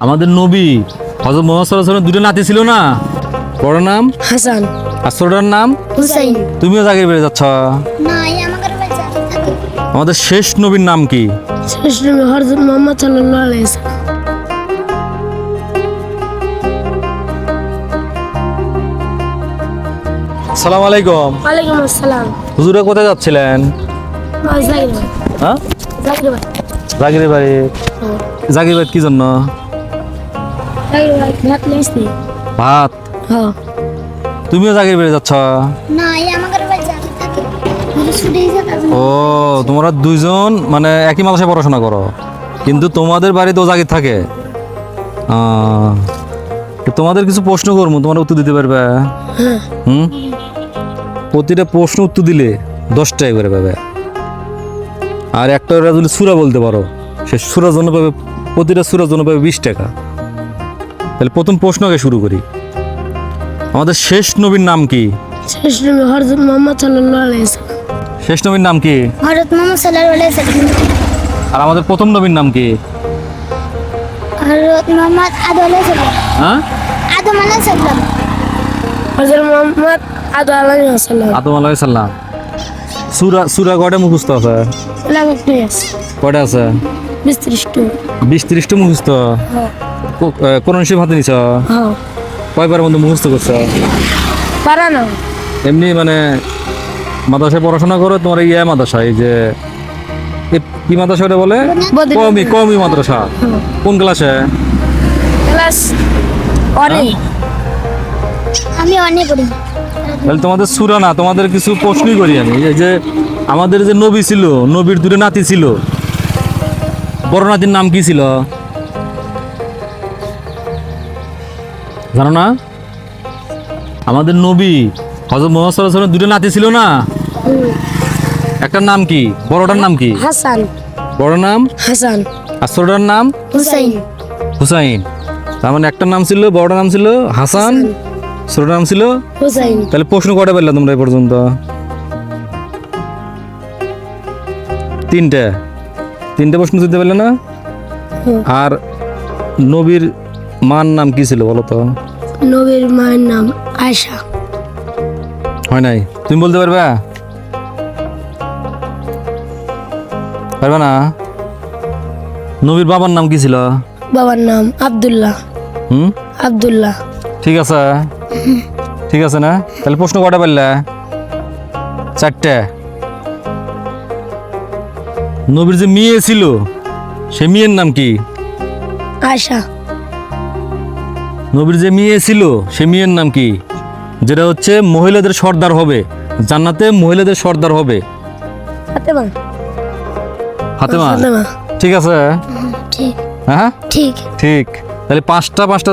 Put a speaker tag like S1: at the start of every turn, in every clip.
S1: আমাদের নবী হজরত মোহাম্মদ দুটো নাতি ছিল না? বড় নাম?
S2: হাসান।
S1: আর ছোটটার নাম?
S2: হুসাইন।
S1: তুমিও জাগির বেড়ে যাচ্ছ।
S3: না আমাদের
S1: শেষ নবীর নাম কি?
S2: শেষ নবী হযরত মুহাম্মদ সাল্লাল্লাহু আলাইহি সাল্লাম
S1: আলাইকুম।
S2: ওয়ালাইকুম আসসালাম।
S1: হুজুরে কোথায় যাচ্ছিলেন? হ্যাঁ? জাগির বাড়ি।
S2: হ্যাঁ।
S1: জাগির বাড়ি কি জন্য?
S2: ভাত হ্যাঁ।
S1: তুমিও জাগির বেড়ে যাচ্ছ?
S3: না এই
S1: ও তোমরা দুইজন মানে একই মাদ্রাসায় পড়াশোনা করো। কিন্তু তোমাদের বাড়িতে ও জাগির থাকে। আহ, তোমাদের কিছু প্রশ্ন করব তোমরা উত্তর দিতে পারবে?
S2: হ্যাঁ।
S1: হুম? প্রতিটা প্রশ্ন উত্তর দিলে দশটাই করে পাবে। আর একটা ওরা যদি সুরা বলতে পারো সে সুরার জন্য পাবে প্রতিটা সুরার জন্য পাবে বিশ টাকা। তাহলে প্রথম প্রশ্নকে শুরু করি। আমাদের শেষ নবীর নাম কি?
S2: শেষ নবী হযরত মুহাম্মদ সাল্লাল্লাহু আলাইহি সাল্লাম
S1: শেষ নবীর নাম কি?
S3: হযরত মুহাম্মদ সাল্লাল্লাহু আলাইহি সাল্লাম
S1: আর আমাদের প্রথম নবীর নাম কি?
S3: হযরত মুহাম্মদ আদম আলাইহিস সালাম।
S1: হ্যাঁ?
S3: আদম আলাইহিস সালাম।
S2: হযরত মুহাম্মদ আদম আলাইহি সাল্লাম
S1: আদম আলাইহিস সালাম। সুরা সুরা কয়টা মুখস্থ আছে? কয়টা আছে?
S2: বিস্তৃষ্ট
S1: বিশ ত্রিশটা মুখস্থ।
S2: হ্যাঁ।
S1: কোরআন শরীফ হাতে নিছ?
S2: হ্যাঁ।
S1: কয়বার মধ্যে মুখস্থ করছ?
S2: পারা না।
S1: এমনি মানে মাদ্রাসায় পড়াশোনা করো তোমার ইয়ে মাদ্রাসা এই যে কি মাদ্রাসা ওটা বলে? কমি কমি মাদ্রাসা। কোন ক্লাসে?
S2: ক্লাস অনেক
S3: আমি অনেক করি
S1: তাহলে তোমাদের সুরা না তোমাদের কিছু প্রশ্নই করি আমি। এই যে আমাদের যে নবী ছিল নবীর দুটো নাতি ছিল বড় নাতির নাম কি ছিল? জানো না? আমাদের নবী হজরত মোহাম্মদ দুটো নাতি ছিল না? একটার নাম কি? বড়টার নাম কি?
S2: হাসান।
S1: বড় নাম?
S2: হাসান।
S1: আর ছোটটার নাম?
S3: হুসাইন।
S1: হুসাইন। তার মানে একটার নাম ছিল বড়টার নাম ছিল হাসান ছোটটার নাম ছিল
S2: হুসাইন।
S1: তাহলে প্রশ্ন কটা পেলে তোমরা এই পর্যন্ত? তিনটে। তিনটে প্রশ্ন দিতে পারলে না? আর নবীর মার নাম কি ছিল বলো তো?
S2: নবীর মায়ের নাম আয়শা।
S1: হয় নাই? তুমি বলতে পারবে? পারবে না? নবীর বাবার নাম কি ছিল?
S2: বাবার নাম আব্দুল্লাহ।
S1: হুম?
S2: আব্দুল্লাহ।
S1: ঠিক আছে। ঠিক আছে না? তাহলে প্রশ্ন কটা পারলে? চারটে। নবীর যে মেয়ে ছিল সে মেয়ের নাম কি?
S2: আয়শা।
S1: নবীর যে মেয়ে ছিল সে মেয়ের নাম কি? যেটা হচ্ছে মহিলাদের সর্দার হবে। জান্নাতে মহিলাদের সর্দার হবে।
S2: ফাতেমা।
S1: হাতেমা
S2: ফাতেমা।
S1: ঠিক আছে।
S3: ঠিক।
S1: হ্যাঁ
S3: ঠিক।
S1: ঠিক। তাহলে পাঁচটা পাঁচটা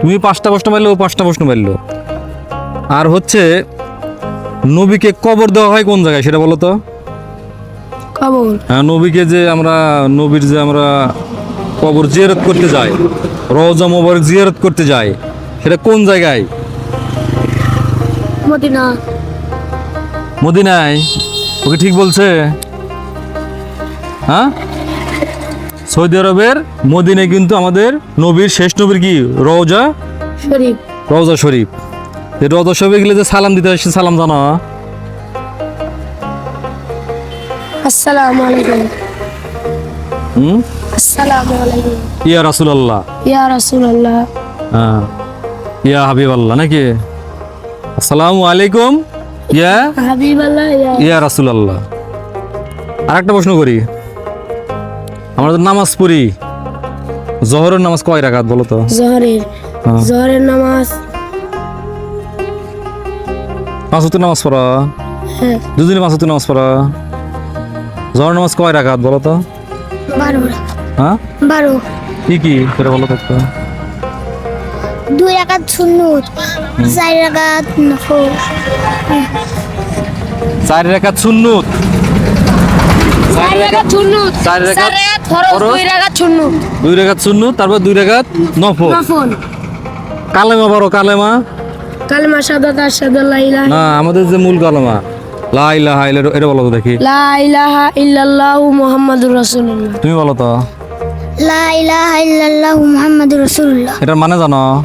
S1: তুমি পাঁচটা প্রশ্ন পারলে ও পাঁচটা প্রশ্ন পারল আর হচ্ছে নবীকে কবর দেওয়া হয় কোন জায়গায় সেটা বলো তো।
S2: কবর।
S1: হ্যাঁ নবীকে যে আমরা নবীর যে আমরা কবর জিয়ারত করতে যাই রওজা মোবারক জিয়ারত করতে যায়। সেটা কোন জায়গায়?
S2: মদিনা।
S1: মদিনায়? ওকে ঠিক বলছে? হ্যাঁ? সৌদি আরবের মদিনায় কিন্তু আমাদের নবীর শেষ নবীর কি? রওজা?
S2: শরীফ।
S1: রওজা শরীফ। এই রওজা শরীফে গেলে যে সালাম দিতে হয় সে সালাম জানা?
S2: আসসালামু আলাইকুম।
S1: হুম?
S2: আসসালামু আলাইকুম।
S1: ইয়া রাসুলাল্লাহ।
S2: ইয়া রাসূলুল্লাহ।
S1: হ্যাঁ। ইয়া হাবিব আল্লাহ নাকি? আসসালামু আলাইকুম। ইয়া?
S2: হাবিবাল্লাহ ইয়া।
S1: রাসুলাল্লাহ। আর একটা প্রশ্ন করি। আমরা তো নামাজ পড়ি। জহরের নামাজ কয় রাকাত বলো তো?
S2: জহরের।
S1: হ্যাঁ।
S2: জহরের নামাজ।
S1: পাঁচ ওয়াক্ত নামাজ পড়া?
S2: হ্যাঁ।
S1: দুদিনে পাঁচ ওয়াক্ত নামাজ পড়া? জহর নামাজ কয় রাকাত বলো তো?
S3: বারো।
S1: হ্যাঁ?
S3: বারো।
S1: কি কি? সেটা বলো তো
S3: দুই রাকাত সুন্নত চার রাকাত নফল।
S1: চার রেখাত সুন্নত
S2: চার রাকাত সুন্নত
S1: চার রাকাত
S2: ফরজ
S1: ফরজ।
S2: দুই রাকাত সুন্নত
S1: দুই রেখাত সুন্নত তারপর দুই নফল।
S2: নফল।
S1: কালেমা বড় কালেমা।
S2: কালিমা শাহাদাত আশহাদু আল্লা ইলাহা
S1: না আমাদের যে মূল কালেমা। লা ইলাহা ইল্লা- এটা বলো তো দেখি।
S2: লা ইলাহা ইল্লাল্লাহু মুহাম্মাদুর রাসূলুল্লাহ।
S1: তুমি বলো তো।
S3: লা ইলাহা ইল্লাল্লাহু মুহাম্মাদুর রাসূলুল্লাহ।
S1: এটার মানে জানো?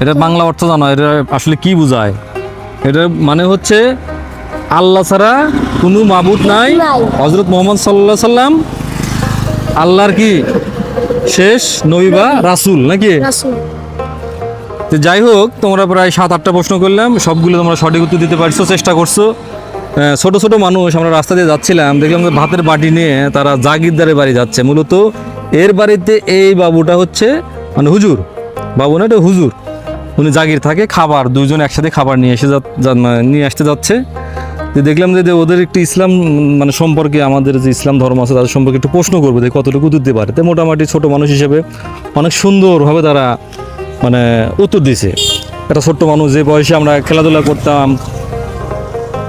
S1: এটা বাংলা অর্থ জানো এটা আসলে কি বোঝায়? এটার মানে হচ্ছে আল্লাহ ছাড়া কোনো মাবুদ নাই। হজরত মোহাম্মদ সাল্লাহ সাল্লাম আল্লাহর কি? শেষ নবী বা রাসুল নাকি?
S2: রাসূল।
S1: তো যাই হোক, তোমরা প্রায় সাত, আটটা প্রশ্ন করলাম। সবগুলো তোমরা সঠিক উত্তর দিতে পারছ, চেষ্টা করছ। ছোট ছোট মানুষ, আমরা রাস্তা দিয়ে যাচ্ছিলাম। দেখলাম যে ভাতের বাটি নিয়ে তারা জাগিরদারের বাড়ি যাচ্ছে। মূলত এর বাড়িতে এই বাবুটা হচ্ছে মানে হুজুর। বাবু না, এটা হুজুর। উনি জাগির থাকে, খাবার দুজন একসাথে খাবার নিয়ে এসে যা- যা- মানে নিয়ে আসতে যাচ্ছে। তো দেখলাম যে যে ওদের একটু ইসলাম মানে সম্পর্কে আমাদের যে ইসলাম ধর্ম আছে, তাদের সম্পর্কে একটু প্রশ্ন করব যে কতটুকু দিতে পারে। তো মোটামুটি ছোট মানুষ হিসেবে অনেক সুন্দরভাবে তারা মানে উত্তর দিছে একটা ছোট্ট মানুষ যে বয়সে আমরা খেলাধুলা করতাম,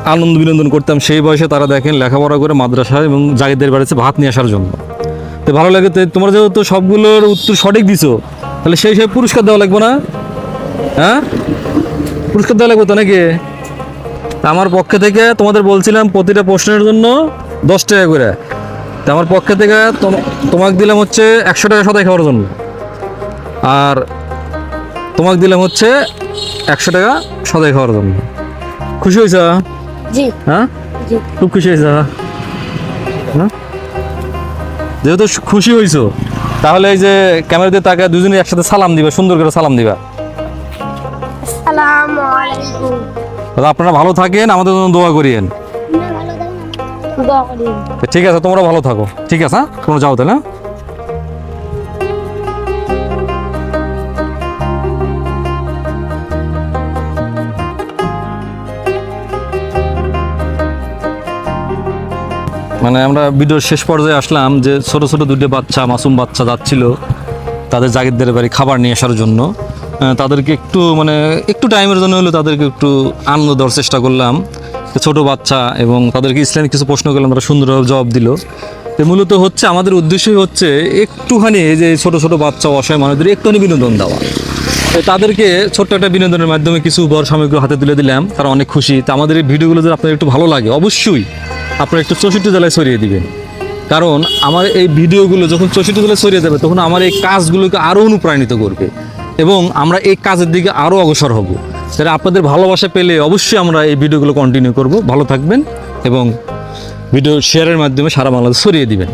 S1: আনন্দ বিনোদন করতাম, সেই বয়সে তারা দেখেন লেখাপড়া করে মাদ্রাসায় এবং জাগিদের বাড়িতে ভাত নিয়ে আসার জন্য। তো ভালো লাগে তো, তোমরা যেহেতু সবগুলোর উত্তর সঠিক দিছো, তাহলে সেই হিসেবে পুরস্কার দেওয়া লাগবে না? হ্যাঁ? পুরস্কার দেওয়া লাগবে তো নাকি? আমার পক্ষে থেকে তোমাদের বলছিলাম প্রতিটা প্রশ্নের জন্য দশ টাকা করে। তা আমার পক্ষে থেকে তোম- তোমাকে দিলাম হচ্ছে একশো টাকা সদাই খাওয়ার জন্য। আর তোমাকে দিলাম হচ্ছে একশো টাকা সদাই খাওয়ার জন্য। খুশি হয়েছ? হ্যাঁ? খুব খুশি হয়েছ? হ্যাঁ? যেহেতু খুশি হয়েছো তাহলে এই যে ক্যামেরা দিয়ে তাকে দুজনে একসাথে সালাম দিবা সুন্দর করে সালাম দিবা। আপনারা ভালো থাকেন আমাদের জন্য দোয়া করিয়েন। ঠিক আছে তোমরা ভালো থাকো। ঠিক আছে হ্যাঁ? তোমরা যাও তাহলে মানে আমরা ভিডিওর শেষ পর্যায়ে আসলাম যে ছোট ছোট দুটো বাচ্চা, মাসুম বাচ্চা যাচ্ছিল তাদের জাগিরদের বাড়ি খাবার নিয়ে আসার জন্য। তাদেরকে একটু মানে একটু টাইমের জন্য হলো তাদেরকে একটু আনন্দ দেওয়ার চেষ্টা করলাম। ছোট বাচ্চা এবং তাদেরকে ইসলামিক কিছু প্রশ্ন করলাম তারা সুন্দরভাবে জবাব দিল। তো মূলত হচ্ছে আমাদের উদ্দেশ্যই হচ্ছে একটুখানি এই যে ছোট ছোট বাচ্চা অসহায় মানুষদের একটুখানি বিনোদন দেওয়া। তাদেরকে ছোট্ট একটা বিনোদনের মাধ্যমে কিছু উপহার সামগ্রী হাতে তুলে দিলাম, তারা অনেক খুশি। তো আমাদের এই ভিডিওগুলো যদি আপনাদের একটু ভালো লাগে, অবশ্যই আপনারা একটু চৌষট্টি জেলায় ছড়িয়ে দিবেন কারণ আমার এই ভিডিওগুলো যখন চৌষট্টি জেলায় ছড়িয়ে যাবে তখন আমার এই কাজগুলোকে আরও অনুপ্রাণিত করবে এবং আমরা এই কাজের দিকে আরও অগ্রসর হব। সেটা আপনাদের ভালোবাসা পেলে অবশ্যই আমরা এই ভিডিওগুলো কন্টিনিউ করব। ভালো থাকবেন এবং ভিডিও শেয়ারের মাধ্যমে সারা বাংলাদেশ ছড়িয়ে দিবেন।